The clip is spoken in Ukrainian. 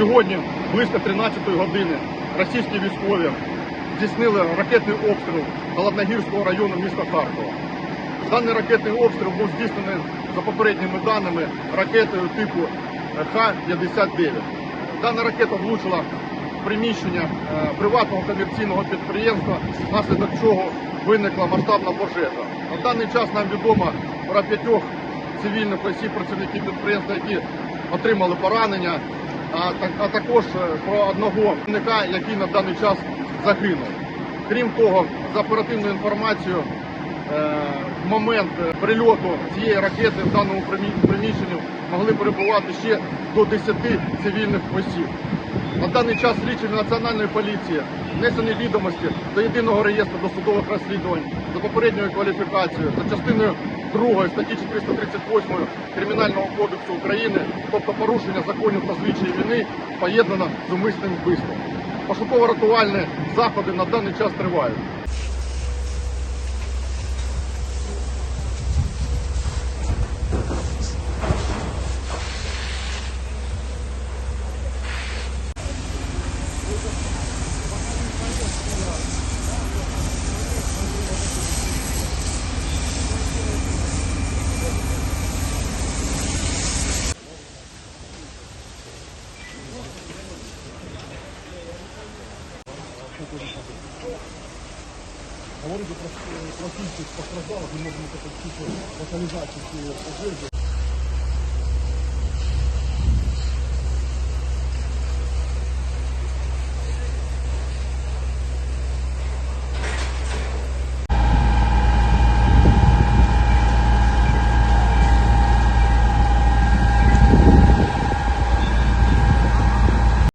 Сьогодні, близько 13 години, російські військові здійснили ракетний обстріл Холодногірського району міста Харкова. Даний ракетний обстріл був здійснений за попередніми даними ракетою типу Х-59. Дана ракета влучила в приміщення е, приватного комерційного підприємства, внаслідок чого виникла масштабна пожежа. На даний час нам відомо про п'ятьох цивільних осіб, працівників підприємства, які отримали поранення, а, також е, про одного працівника, який на даний час загинув. Крім того, за оперативною інформацією, е, в момент е, прильоту цієї ракети в даному приміщенні могли перебувати ще до 10 цивільних осіб. На даний час слідчими Національної поліції внесені відомості до єдиного реєстру досудових розслідувань за попередньою кваліфікацією за частиною 2 статті 438 Кримінального кодексу України, тобто порушення законів про звичаї війни, поєднано з умисним вбивством. Пошуково-рятувальні заходи на даний час тривають. Говорите про, про кількість постраждалих, ми можемо так чути локалізацію цієї пожежі.